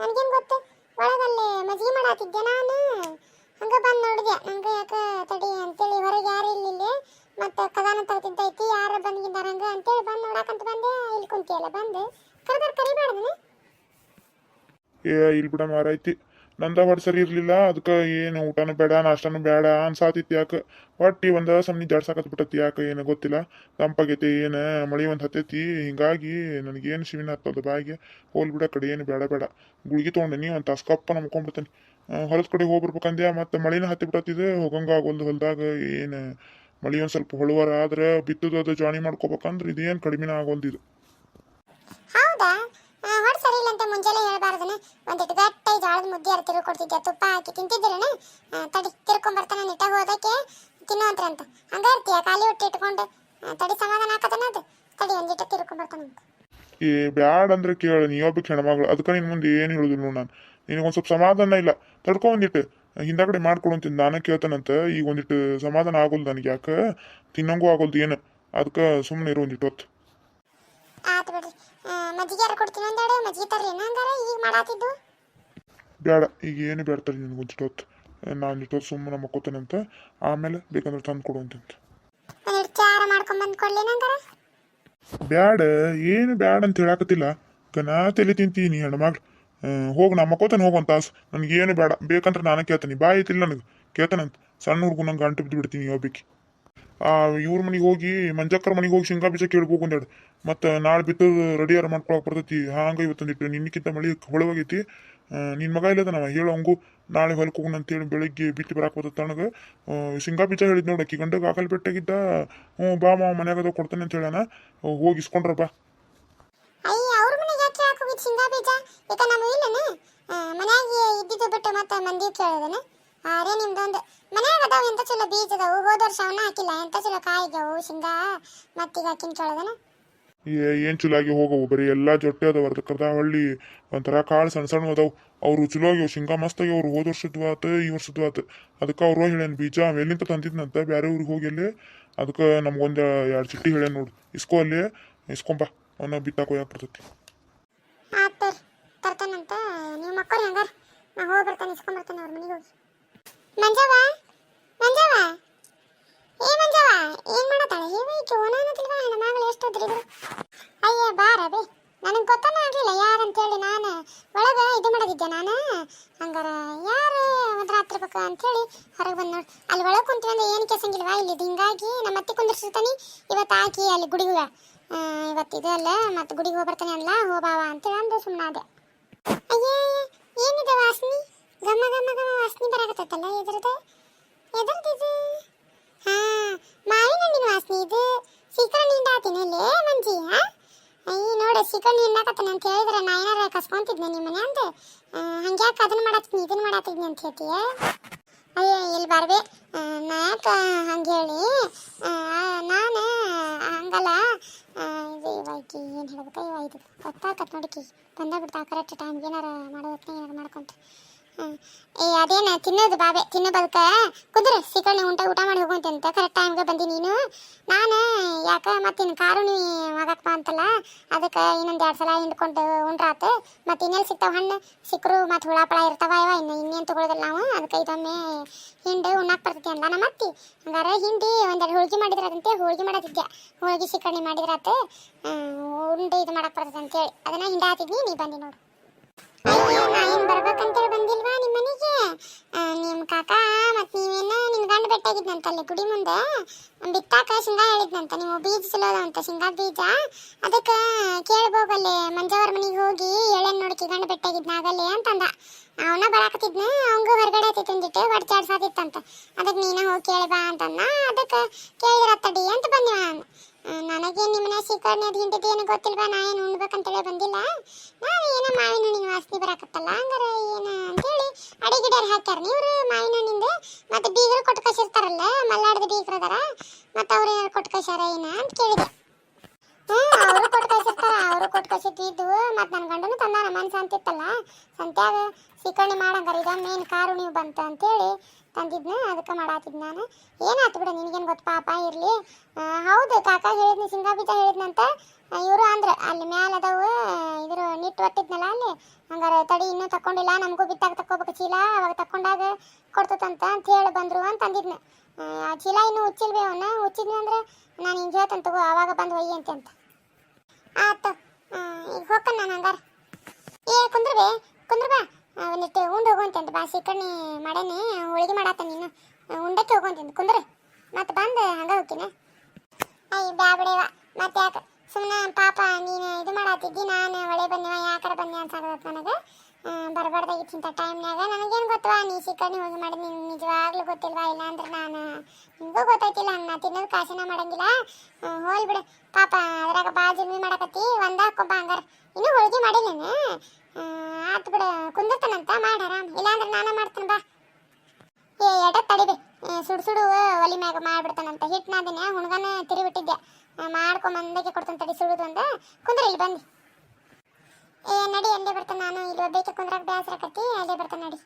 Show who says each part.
Speaker 1: ನನಗೇನು ಗೊತ್ತು? ಒಳಗಲ್ಲಿ ಮಜ್ಜಿಗೆ ಮಾಡಾತಿದ್ದೆ ನಾನು. ಹಂಗೆ ಬಂದು ನೋಡಿದೆ. ನನಗೆ ಯಾಕೆ ತಡಿ ಅಂತೇಳಿ ಹೊರಗೆ ಯಾರು ಇಲ್ಲಿಲ್ಲ. ಮತ್ತು ಕದಾನ ತಗ್ತಿದ್ದೈತಿ ಯಾರು ಬಂದ್ಗಿದ್ದಾರ ಹಂಗೆ ಅಂತೇಳಿ ಬಂದು ನೋಡಕ್ಕಂತ ಬಂದೆ. ಇಲ್ಲಿ ಕುಂತಿಯಲ್ಲ ಬಂದು. ಕರೆದಾರ ಕರಿಬಾರ್ದು
Speaker 2: ಏ, ಇಲ್ಲಿ ಬಿಡ ಮಾರೈತಿ ನಂದ ಹೊಟ್ಟೆ ಸರಿ ಇರ್ಲಿಲ್ಲ ಅದಕ್ಕೆ ಏನು ಊಟನೂ ಬೇಡ, ನಾಷ್ಟಾನು ಬೇಡ ಅನ್ಸಾತಿತ್ತು ಯಾಕೆ? ಹೊಟ್ಟಿ ಒಂದು ಸಮ್ನಿ ಜಾಡ್ಸಾಕತ್ ಬಿಟ್ಟತಿ ಯಾಕೆ ಏನು ಗೊತ್ತಿಲ್ಲ. ತಂಪಾಗೈತಿ, ಏನು ಮಳಿ ಒಂದು ಹತ್ತೈತಿ, ಹಿಂಗಾಗಿ ನನಗೇನು ಶಿವಿನ ಹತ್ತದ ಬಾಯಿಗೆ. ಹೋಲ್ ಬಿಡ ಕಡೆ, ಏನು ಬೇಡ ಬೇಡ. ಗುಳಿಗೆ ತೊಗೊಂಡಿನಿ ಒಂದು ತಾಸು ಕಪ್ಪ ನಂಬ್ಕೊಂಡ್ಬಿಡ್ತೀನಿ ಹೊಲದ ಕಡೆ ಹೋಗ್ಬರ್ಬೇಕಂದ್ಯಾ, ಮತ್ತೆ ಮಳಿನ ಹತ್ತಿ ಬಿಡತ್ತಿದೆ ಹೋಗಂಗ ಆಗೋಲ್ದು ಹೊಲದಾಗ ಏನು ಮಳಿ ಒಂದು ಸ್ವಲ್ಪ ಹೊಳುವರ ಆದ್ರೆ ಬಿತ್ತದ ಅದು ಜಾಣಿ ಮಾಡ್ಕೋಬೇಕಂದ್ರೆ ಇದೇನು ಕಡಿಮೆನ ಆಗೋಲ್ದಿದು.
Speaker 1: ಹೌದಾ? ಹೊಟ್ಟೆ ಸರಿ ಇಲ್ಲ ಅಂತ ಮುಂಜಾನೆ ಮುದ್ದೆ ಅರ ತಿರು ಕೊಡ್ತಿದ್ದೆ ತುಪ್ಪ ಹಾಕಿ ತಿಂತಿದ್ದೀರನ? ತಡಿ ತಿರ್ಕೊಂಬರ್ತಾನೆ ನೆಟ್ಟಾಗ ಹೋದಕ್ಕೆ ತಿನ್ನೋಂತ್ರ ಅಂತ ಹಂಗೆ ಇರ್ತೀಯ? ಖಾಲಿ ಹೊಟ್ಟೆ ಇಟ್ಕೊಂಡು? ತಡಿ ಸಮಾಧಾನ ಆಕತನ ಅದು. ತಡಿ ಒಂದಿಟ್ಟು ತಿರ್ಕೊಂಬರ್ತಾನಂತ
Speaker 2: ಏ ಬ್ಯಾಡ ಅಂದ್ರೆ ಕೇಳು ನೀ ಒಬ್ಬಕ್ಕೆ ಹೆಣ್ಮಗಳು ಅದಕ್ಕೆ ನಿನ್ನ ಮುಂದೆ ಏನು ಹೇಳುದಿಲ್ಲ ನಾನು. ನಿನಗೊಂದು ಸ್ವಲ್ಪ ಸಮಾಧಾನ ಇಲ್ಲ. ತಡ್ಕೊ ಒಂದಿಟ್ಟು. ಹಿಂದಾಗಡೆ ಮಾಡ್ಕೊಡು ಅಂತೀನಿ ನಾನು ಕೇಳ್ತಾನಂತ ಈಗ ಒಂದಿಟ್ಟು ಸಮಾಧಾನ ಆಗೋಲ್ದು ನನಗೆ ಯಾಕೆ? ತಿನ್ನಂಗೂ ಆಗೋಲ್ದು ಏನು? ಅದಕ್ಕೆ ಸುಮ್ಮನೆ ಇರು ಒಂದಿಟ್ಟು ಹೊತ್ತು.
Speaker 1: ಆತು ಬಿಡ್ರಿ. ಮಜ್ಜಿಗೆ ಯಾರು ಕೊಡ್ತೀನಿ ಒಂದೆರಡು ಮಜ್ಜಿಗೆ ಹಂಗಾರ ಈಗ ಮಾಡಾತಿದ್ದು?
Speaker 2: ಬೇಡ ಈಗ ಏನು ಬೇಡ್ತಾರೆ ನಿನಗೆ ಒಂದಿಟ್ಟು ಹೊತ್ತು ನಾನು ಒಂದಿಟ್ಟು ಸುಮ್ಮನೆ ಅಂತ. ಆಮೇಲೆ ಬೇಕಂದ್ರೆ ತಂದು ಕೊಡು ಅಂತಂತ
Speaker 1: ಬಂದು
Speaker 2: ಬ್ಯಾಡ ಏನು ಬ್ಯಾಡ ಅಂತ ಹೇಳಾಕತ್ತಿಲ್ಲ. ಕನಾ ತಲೆ ತಿಂತೀನಿ ಹೆಣ್ಮಗ್ಳು. ಹೋಗಿ ನಾ ಮಕ್ಕೋತಾನೆ ಹೋಗು ಒಂದು ತಾಸು. ನನಗೇನು ಬೇಡ. ಬೇಕಂದ್ರೆ ನಾನು ಕೇಳ್ತೀನಿ. ಬಾಯಿ ಐತಿಲ್ಲ ನನಗೆ. ಕೇಳ್ತಾನಂತ ಸಣ್ಣ ಹುಡುಗ ನಂಗೆ ಗಂಟು ಬಿದ್ದು ಬಿಡ್ತೀನಿ ಯೋಬಿಕ್ಕಿ ಆ ಇವ್ರ ಮನೆಗೆ ಹೋಗಿ ಮಂಜಕ್ಕರ ಮನೆಗೆ ಹೋಗಿ ಶೇಂಗಾ ಬೀಜ ಕೇಳ್ಬೇಕು ಒಂದೆರಡು. ಮತ್ತು ನಾಳೆ ಬಿತ್ತು ರೆಡಿಯಾರ ಮಾಡ್ಕೊಳಕ್ ಬರ್ತೈತಿ. ಹಾಂಗೆ ಇವತ್ತೊಂದಿಟ್ಟು ನಿನ್ನಕ್ಕಿಂತ ಮಳೆ ಹೊಳವಾಗೈತಿ. ನಿನ್ನ ಮಗ ಇಲ್ಲದ ನಾವು ಹೇಳೋಂಗು ನಾಳೆ ಹೊಲಕ್ಕೆ ಹೋಗೋಣ ಅಂತೇಳಿ ಬೆಳಿಗ್ಗೆ ಬಿಟ್ಟು ಬರಾಕೋದ ತಣಗ. ಸಿಂಗಾ ಶೇಂಗಾ ಬೀಜ ಹೇಳಿದ್ ನೋಡಕ್ಕಿ ಗಂಡಗೆ ಹಾಕಲ್ ಬೆಟ್ಟಾಗಿದ್ದ. ಹ್ಞೂ, ಬಾ ಮಾ ಅದು ಕೊಡ್ತಾನೆ ಅಂತ ಹೇಳೋಣ ಹೋಗಿ ಇಸ್ಕೊಂಡ್ರ ಬಾ.
Speaker 1: ಅಯ್ಯ, ಅವ್ರ ಮನೆಗೆ ಯಾಕೆ ಹೋಗಿದ್ ಶೇಂಗಾ ಬೀಜ? ಈಗ ನಾವು ಇಲ್ಲನ? ಮನ್ಯಾಗ ಇದ್ದಿದ್ದು ಬಿಟ್ಟು ಮತ್ತೆ ಮಂದಿ ಕೇಳಿದನ. ಅರೆ, ನಿಮ್ದೊಂದು ಮನ್ಯಾಗ ಅದಾವ, ಎಂತ ಚಲೋ ಬೀಜ ಅದಾವು? ಹೋದ ವರ್ಷ ಅವನ್ನ ಹಾಕಿಲ್ಲ. ಎಂತ ಚಲೋ ಕಾಯಿಗ್ಯಾವು ಶೇಂಗಾ ಮತ್ತೀಗ ಅಕ್ಕಿನ ಕೇಳದನ.
Speaker 2: ಏನು ಚುಲಾಗಿ ಹೋಗವು, ಬರೀ ಎಲ್ಲ ಜೊಟ್ಟೆ ಅದಾವ, ಅರ್ಧ ಕರ್ದ ಹಳ್ಳಿ, ಒಂಥರ ಕಾಳು ಸಣ್ಣ ಸಣ್ಣ ಅದಾವು. ಅವ್ರು ಚಲೋ ಆಗ್ಯಾವ ಶೇಂಗಾ ಮಸ್ತ್ ಆಗ್ಯಾವ, ಅವ್ರು ಹೋದ ವರ್ಷದ್ದು ಆತು ಈ ವರ್ಷದ್ದು ಆತು ಅದಕ್ಕೆ ಅವ್ರು ಹೇಳೇನ್ ಬೀಜ ಮೇಲಿಂತ ತಂದಿದ್ನಂತ ಬೇರೆ ಊರಿಗೆ ಹೋಗಿ ಅಲ್ಲಿ, ಅದಕ್ಕೆ ನಮ್ಗೊಂದು ಎರಡು ಚಿಟ್ಟಿ ಹೇಳ್ಯಾನ ನೋಡು, ಇಸ್ಕೋ ಅಲ್ಲಿ, ಇಸ್ಕೊಂಬ ಅವನ್ನ ಬಿತ್ತಾಕ ಯಾಕೆ ಬರ್ತೈತಿ.
Speaker 1: ಏ ಮಂಜವ್ವ ಏನ್ ಮಾಡತಾಳೆ ಈಕೆ ಓನ ಅನ್ನತಿಲ್ವಾ ನನ್ನ ಮಗಳು ಎಷ್ಟು ಓದ್ರಿದ್ರು ಅಯ್ಯ ಬಾರ ಬೇ ನನಗೆ ಗೊತ್ತನೇ ಅಂತ ಯಾರಂತೇಳಿ ನಾನು? ಒಳಗ ಇದು ಮಾಡೋದಿದ್ದೆ ನಾನು? ಹಂಗಾರ ಯಾರು ಅದ್ರ ಬೇಕು ಅಂತೇಳಿ ಹೊರಗೆ ಬಂದು ನೋಡಿ. ಅಲ್ಲಿ ಒಳಗೆ ಕುಂತೀವಿ ಅಂದ್ರೆ ಏನು ಕೆಸಂಗಿಲ್ವಾ ಇಲ್ಲಿ ಹಿಂಗಾಗಿ ನಮ್ಮ ಅತ್ತೆ ಕುಂದಿರ್ಸಿರ್ತಾನೆ. ಇವತ್ತು ಹಾಕಿ ಅಲ್ಲಿ ಗುಡಿಗೆ ಇವತ್ತು ಅಲ್ಲ, ಮತ್ತೆ ಗುಡಿಗೆ ಹೋಗಿ ಬರ್ತಾನೆ ಅಲ್ಲ ಹೋಬಾವ ಅಂತೇಳಿ ಅಂದ್ರೆ ಸುಮ್ಮನಾದೆ ಅಯ್ಯ, ಏನಿದೆ ವಾಸನಿ? ಗಮ್ಮ ಗಮ್ಮ ಗಮ್ಮ ವಾಸನಿ ಬರಾಕತ್ತಲ್ಲ ಎದ್ರದ? ಎದ್ರದ್ದು? ಇದು ಹಾ ಮಾವಿನ ಹಣ್ಣಿನ ವಾಸನೆ ಇದು. ಸೀಕರಣಿ ಹಿಂಡಾತೀನಿ ಲೇ ಮಂಜಿ, ಹಾ? ಅಯ್ಯ ನೋಡು ಸೀಕರಣಿ ಹಿಂಡಾಕತ್ತಾನೆ ಅಂತ ಹೇಳಿದ್ರೆ ನಾ ಏನಾರ ಕಸ್ಕೊಂತಿದ್ನೆ ನಿಮ್ಮ ಮನೆ ಅಂದೆ. ಹಂಗ್ಯಾಕೆ ಅದನ್ನ ಮಾಡತ್ತೀನಿ ಇದನ್ನ ಮಾಡತ್ತಿದ್ನಿ ಅಂತ ಹೇಳ್ತೀಯ? ಅಯ್ಯ, ಇಲ್ಲಿ ಬರ್ಬೇ. ನಾ ಯಾಕೆ ಹಂಗೆ ಹೇಳಿ? ನಾನು, ಹಂಗಲ್ಲ. ಇದು ಇವೈಕಿ ಏನು ಹೇಳ್ಬೇಕು ಇವಾಗ ಇದು ಗೊತ್ತಾಕತ್ ನೋಡಿಕಿ ಬಂದ ಬಿಡ್ತಾ ಕರೆಕ್ಟ್ ಟೈಮ್ಗೆ ಏನಾರ ಮಾಡೋದಕ್ಕೆ ಏನಾರ ಮಾಡ್ಕೊಂತ. ಹ್ಮ್. ಏ, ಅದೇನ, ತಿನ್ನೋದು ಬಾಬೆ, ತಿನ್ನೋ ಬದುಕ. ಕುದುರೆ ಸಿಕ್ಕಣ್ಣಿ ಉಂಟ, ಊಟ ಮಾಡಿ ಹೋಗುವಂತೆ ಅಂತ. ಕರೆಕ್ಟ್ ಟೈಮ್ಗೆ ಬಂದಿ ನೀನು. ನಾನು, ಯಾಕ ಮತ್ತಿನ್ನು ಕಾರುಣಿ ಆಗಕ್ ಬಾ ಅಂತಲ್ಲ. ಅದಕ್ಕೆ ಇನ್ನೊಂದು ಎರಡು ಸಲ ಹಿಂಡ್ಕೊಂಡು ಉಂಡ್ರಾತ. ಮತ್ತೆ ಇನ್ನೆಲ್ಲಿ ಸಿಗ್ತಾವ ಹಣ್ಣು? ಸಿಕ್ಕರು ಮತ್ತೆ ಹುಳಾಪಳ ಇರ್ತಾವ ಇವ ಇನ್ನು ಇನ್ನೇನು ತಗೊಳ್ಳೋದಿಲ್ಲ ನಾವು. ಅದಕ್ಕೆ ಇದೊಮ್ಮೆ ಹಿಂಡು ಉಣ್ಣಾಕ್ ಬರ್ತೈತಿ ಅಂದ ನಮ್ಮ ಅತ್ತಿ ಹಂಗಾರೆ ಹಿಂಡಿ ಒಂದೆರಡು ಹೋಳ್ಗೆ ಮಾಡಿದ್ರಂತೆ ಹೋಳ್ಗೆ ಮಾಡತ್ತಿದ್ದೆ ಹೋಳ್ಗೆ ಸಿಕ್ಕಣ್ಣಿ ಮಾಡಿದ್ರಾತ. ಉಂಡು ಇದು ಮಾಡಕ್ ಬರ್ತೈತೆ ಅಂತೇಳಿ ಅದನ್ನ ಹಿಂಡ ಹಾತಿದ್ನಿ ನೀ ಬಂದಿ ನೋಡು. ಅಯ್ಯೋ ನಾ ಏನ್ ಬರ್ಬೇಕಂತೇಳಿ ಬಂದಿಲ್ವಾ ನಿಮ್ಮ ಮನೆಗೆ? ನಿಮ್ಮ ಕಾಕ ಮತ್ ನೀವೇನ ನಿನ್ ಗಂಡ ಬೆಟ್ಟಾಗಿದ್ನಂತಲ್ಲಿ ಗುಡಿ ಮುಂದೆ? ಬಿತ್ತಾಕ ಶೇಂಗಾ ಹೇಳಿದ್ನಂತ, ನೀವು ಬೀಜ ಚಲೋ ಅಂತ ಶೇಂಗಾ ಬೀಜ? ಅದಕ್ಕೆ ಕೇಳ್ಬೋಗಲ್ಲಿ ಮಂಜವ್ರ ಮನೆಗೆ ಹೋಗಿ ಎಳೆನ್ ನೋಡ್ಕಿ ಗಂಡ ಬೆಟ್ಟಾಗಿದ್ನಾಗಲ್ಲಿ ಅಂತಂದ. ಅವನ ಬರಾಕತ್ತಿದ್ನ, ಅವಂಗ ಹೊರಗಡೆ ಹತ್ತಿತ್ತು ಒಂದಿಟ್ಟು ಹತ್ತಿತ್ತಂತ ಅದಕ್ಕೆ ನೀನ ಹೋಗಿ ಕೇಳಿ ಬಾ ಅಂತನ್ನ ಅದಕ್ಕೆ ಕೇಳಿದ್ರ ತಡಿ ಅಂತ ಬಂದಿವ ನಾನು. ನನಗೆ ನಿಮ್ಮನೆ ಸೀಕರ್ಣಿ ಅದು ಹಿಂಡಿದ್ದು ಏನು ಗೊತ್ತಿಲ್ವಾ? ನಾ ಏನು ಉಣ್ಬೇಕಂತೇಳಿ ಬಂದಿಲ್ಲ. ನಾನು ಏನೋ ಮಾವಿನ ಹಣ್ಣಿನ ವಾಸನೆ ಬರಾಕತ್ತಲ್ಲ, ಹಂಗಾರ ಏನು ಅಂತೇಳಿ ಅಡಿಗಿಡರ್ ಹಾಕ್ಯಾರ. ಇವರು ಮಾವಿನ ಹಣ್ಣಿಂದ ಮತ್ತೆ ಬೀಗರು ಕೊಟ್ಟು ಕಸಿರ್ತಾರಲ್ಲ ಮಲ್ಲಾಡ್ದ ಬೀಗರು ಅದಾರ, ಮತ್ತೆ ಅವ್ರು ಕೊಟ್ಟು ಕಸ್ಯಾರ ಏನ ಅಂತ ಕೇಳಿದೆ. ಹ್ಞೂ ಅವರು ಕೊಟ್ಟು ಕಳ್ಸಿದ್ದು ಇದ್ವು ಮತ್ತು ನನ್ನ ಗಂಡನು ತಂದಾನ ಮನಸ್ಸು ಅಂತಿತ್ತಲ್ಲ ಸಂತ್ಯಾಗ ಸಿಕ್ಕಣಿ ಮಾಡಂಗಾರ ಇದ ಮೇನ್ ಕಾರು ನೀವು ಬಂತ ಅಂತೇಳಿ ತಂದಿದ್ನ ಅದಕ್ಕೆ ಮಾಡಾತಿದ್ ನಾನು. ಏನಾಯ್ತು ಬಿಡ ನಿನಗೇನು ಗೊತ್ತು ಪಾಪ ಇರಲಿ. ಹೌದು ಕಾಕ ಹೇಳಿದ್ನಿ ಸಿಂಗಾ ಬೀಜ ಹೇಳಿದ್ನಂತ ಇವರು ಅಂದ್ರೆ ಅಲ್ಲಿ ಮ್ಯಾಲ ಅದಾವು ಇದ್ರು ನಿಟ್ಟು ಒಟ್ಟಿದ್ನಲ್ಲ ಅಲ್ಲಿ. ಹಂಗಾರೆ ತಡಿ ಇನ್ನೂ ತಕೊಂಡಿಲ್ಲ ನಮಗೂ ಬಿತ್ತಾಗ ತಕ್ಕೋಬೇಕು ಚೀಲ ಅವಾಗ ತಕೊಂಡಾಗ ಕೊಡ್ತದಂತ ಅಂತ ಹೇಳಿ ಬಂದ್ರು ಅಂತ ಅಂದಿದ್ನ. ಆ, ಚೀಲ ಇನ್ನೂ ಉಚ್ಚಿಲ್ವೇ ಅವನ್ನ ಉಚ್ಚಿದ್ನಿ ಅಂದ್ರೆ ನಾನು ಹಿಂಗೆ ಹೇಳ್ತಂತ ತಗೋ ಅವಾಗ ಬಂದು ಒಯ್ಯಂತೆ ಅಂತೆ. ಆತು. ಈಗ ಹೋಗ್ತಾನೆ ನಾನು ಹಂಗಾರೆ. ಏ, ಕುಂದ್ರಬೇ ಕುಂದ್ರ ಬಾ ಒಂದಿಟ್ಟು ಉಂಡು ಹೋಗುವಂತೆ ಅಂತ ಬಾ ಸಿಕ್ಕಣ್ಣಿ ಮಾಡೇನಿ. ಹೋಳಿಗೆ ಮಾಡಾತ ನೀನು. ಉಂಡಕ್ಕೆ ಉಂಡಕ್ಕೆ ಹೋಗುವಂತೆ ಕುಂದ್ರ. ಮತ್ತೆ ಬಂದು ಹಂಗ ಹೋಗ್ತೀನಿ. ಅಯ್ಯ ಬ್ಯಾಬಡೇವ ಮತ್ತೆ ಯಾಕೆ? ಸುಮ್ಮನೆ ಪಾಪ, ನೀನು ಇದು ಮಾಡತ್ತಿದ್ದಿ ನಾನು ಒಳ್ಳೆ ಬಂದಿವ ಯಾಕಡೆ ಬಂದಿ ಅಂತ ನನಗೆ. ಬರಬಾರ್ದಾಗಿತ್ತು ಟೈಮ್ನಾಗ ನನಗೇನು ಗೊತ್ತವಾ, ನೀ ಸಿಕ್ಕಣ್ಣಿ ಹೋಗಿ ಮಾಡಿ ನಿನ್ ನಿಜವಾಗ್ಲೂ ಗೊತ್ತಿಲ್ವಾ? ಇಲ್ಲ ಅಂದ್ರೆ ನಾನು ನಿಮಗೂ ಗೊತ್ತಾಯ್ತಿಲ್ಲ. ನಾ ತಿನ್ನೋದು ಕಾಸಿನ ಮಾಡಂಗಿಲ್ಲ. ಹೋಲ್ ಬಿಡು. ಪಾಪ, ಅದ್ರಾಗ ಬಾ ಮಾಡ್ಕೊಬ್ಬ ಹಂಗಾರ. ಇನ್ನೂ ಹೋಳಿಗೆ ಮಾಡಿಲ್ಲೇನು? ಆತು ಬಿಡ, ಕುಂದಿರ್ತಾನಂತ ಮಾಡ ಆರಾಮ್. ಇಲ್ಲಾಂದ್ರೆ ನಾನೇ ಮಾಡ್ತೀನಿ, ಬಾ. ಏ ಎಡ ತಡಿಬಿ ಸುಡು ಸುಡು ಒಲಿ ಮ್ಯಾಗ ಮಾಡ್ಬಿಡ್ತಾನಂತ. ಹಿಟ್ಟು ನಾದಿನ ಹುಣಗಾನ ತಿರುಗಿಬಿಟ್ಟಿದ್ದೆ ಮಾಡ್ಕೊಂಬಂದಕ್ಕೆ ಕೊಡ್ತಾನೆ ತಡಿ ಸುಡುದು ಅಂದ ಕುಂದ್ರ ಇಲ್ಲಿ ಬಂದು ಏ, ನಡಿ, ಅಲ್ಲೇ ಬರ್ತಾನೆ ನಾನು. ಇಲ್ಲಿ ಒಬ್ಬಕ್ಕೆ ಕುಂದ್ರಾಗ ಬೇಸರ ಕಟ್ಟಿ ಅಲ್ಲೇ ಬರ್ತಾನೆ, ನಡಿ.